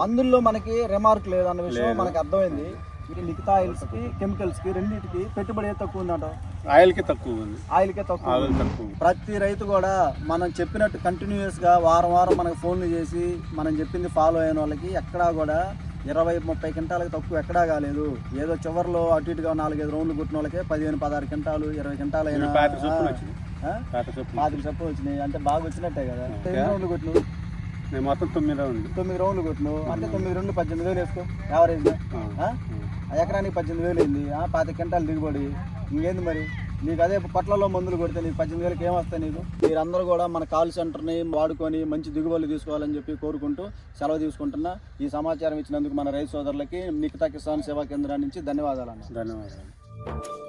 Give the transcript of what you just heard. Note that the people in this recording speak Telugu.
మందుల్లో మనకి రిమార్క్ లేదు అన్న విషయం మనకి అర్థమైంది. ఈ లిఖిత ఆయిల్స్కి కెమికల్స్కి రెండింటికి పెట్టుబడి తక్కువ ఉందంట? ఆయిల్కి తక్కువ ఉంది. ఆయిల్ కే తక్కువ ఆయిల్ తక్కువ ప్రతి రైతు కూడా మనం చెప్పినట్టు కంటిన్యూస్గా వారం వారం మనకు ఫోన్లు చేసి మనం చెప్పింది ఫాలో అయిన వాళ్ళకి ఎక్కడా కూడా ఇరవై ముప్పై క్వింటాలకు తక్కువ ఎక్కడా కాలేదు. ఏదో చివరిలో అటు ఇటుగా నాలుగైదు రౌండ్లు కుట్టిన వాళ్ళకే పదిహేను పదహారు క్వింటాలు ఇరవై క్వింటాలు అయినా పాతిక చెప్పు వచ్చినాయి. అంటే బాగా వచ్చినట్టే కదా. ఎన్ని రౌండ్లు కొట్టినావు? నేను మొత్తం తొమ్మిది ఉంది తొమ్మిది రౌండ్లు కొట్టినావు. అంటే తొమ్మిది రెండు పద్దెనిమిది వేలు వేసుకో. యావరేజ్ ఎకరానికి పద్దెనిమిది వేలు అయింది. ఆ, పాతిక క్వింటాలు దిగుబడి. ఇంకేంది మరి? నీకు అదే పొట్లలో మందులు కొడితే నీకు పద్దెనిమిది వేలకి ఏమొస్తాయి నీకు? మీరందరూ కూడా మన కాల్ సెంటర్ని వాడుకొని మంచి దిగుబడులు తీసుకోవాలని చెప్పి కోరుకుంటూ సెలవు తీసుకుంటున్నా. ఈ సమాచారం ఇచ్చినందుకు మన రైతు సోదరులకి మిగతా కిసాన్ సేవా కేంద్రం నుంచి ధన్యవాదాలు అన్న. ధన్యవాదాలు.